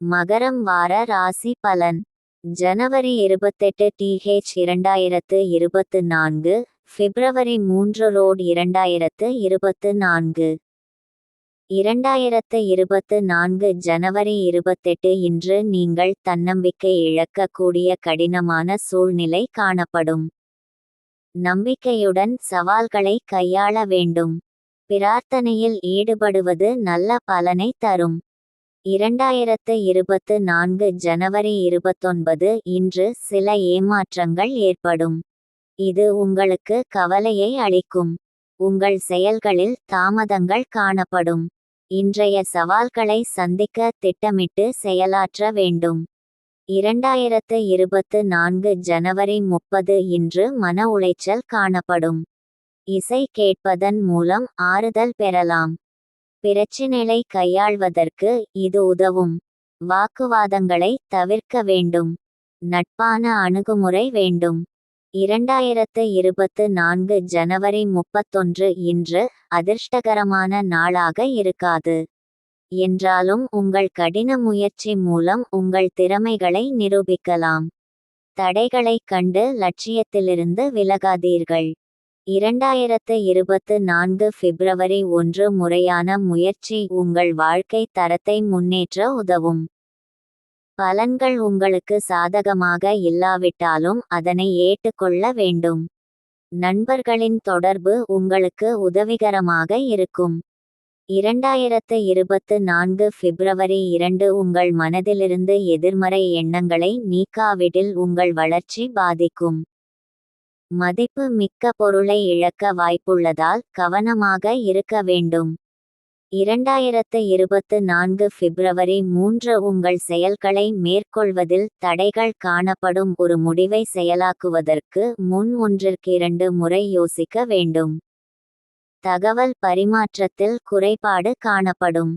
மகரம் வார ராசி பலன். ஜனவரி இருபத்தெட்டு டிஹெச் இரண்டாயிரத்து இருபத்து நான்கு பிப்ரவரி மூன்று ரோட் இரண்டாயிரத்து இருபத்து நான்கு. இரண்டாயிரத்து இருபத்து நான்கு ஜனவரி இருபத்தெட்டு இன்று நீங்கள் தன்னம்பிக்கை இழக்கக்கூடிய கடினமான சூழ்நிலை காணப்படும். நம்பிக்கையுடன் சவால்களை கையாள வேண்டும். பிரார்த்தனையில் ஈடுபடுவது நல்ல பலனை தரும். இரண்டாயிரத்து இருபத்து நான்கு ஜனவரி இருபத்தொன்பது இன்று சில ஏமாற்றங்கள் ஏற்படும். இது உங்களுக்கு கவலையை அளிக்கும். உங்கள் செயல்களில் தாமதங்கள் காணப்படும். இன்றைய சவால்களை சந்திக்க திட்டமிட்டு செயலாற்ற வேண்டும். இரண்டாயிரத்து இருபத்து நான்கு ஜனவரி முப்பது இன்று மன உளைச்சல் காணப்படும். இசை கேட்பதன் மூலம் ஆறுதல் பெறலாம். பிரச்சினைகளை கையாள்வதற்கு இது உதவும். வாக்குவாதங்களை தவிர்க்க வேண்டும். நட்பான அணுகுமுறை வேண்டும். இரண்டாயிரத்து இருபத்து நான்கு ஜனவரி முப்பத்தொன்று இன்று அதிர்ஷ்டகரமான நாளாக இருக்காது. என்றாலும் உங்கள் கடின முயற்சி மூலம் உங்கள் திறமைகளை நிரூபிக்கலாம். தடைகளைக் கண்டு லட்சியத்திலிருந்து விலகாதீர்கள். இரண்டாயிரத்து இருபத்து நான்கு பிப்ரவரி ஒன்று முறையான முயற்சி உங்கள் வாழ்க்கை தரத்தை முன்னேற்ற உதவும். பலன்கள் உங்களுக்கு சாதகமாக இல்லாவிட்டாலும் அதனை ஏற்றுக்கொள்ள வேண்டும். நண்பர்களின் தொடர்பு உங்களுக்கு உதவிகரமாக இருக்கும். இரண்டாயிரத்து இருபத்து நான்கு பிப்ரவரி இரண்டு உங்கள் மனதிலிருந்து எதிர்மறை எண்ணங்களை நீக்காவிடில் உங்கள் வளர்ச்சி பாதிக்கும். மதிப்பு மிக்க பொருளை இழக்க வாய்ப்புள்ளதால் கவனமாக இருக்க வேண்டும். இரண்டாயிரத்து இருபத்து நான்கு பிப்ரவரி மூன்று உங்கள் செயல்களை மேற்கொள்வதில் தடைகள் காணப்படும் ஒரு முடிவை செயலாக்குவதற்கு முன் ஒன்றிற்கு இரண்டு முறை யோசிக்க வேண்டும். தகவல் பரிமாற்றத்தில் குறைபாடு காணப்படும்.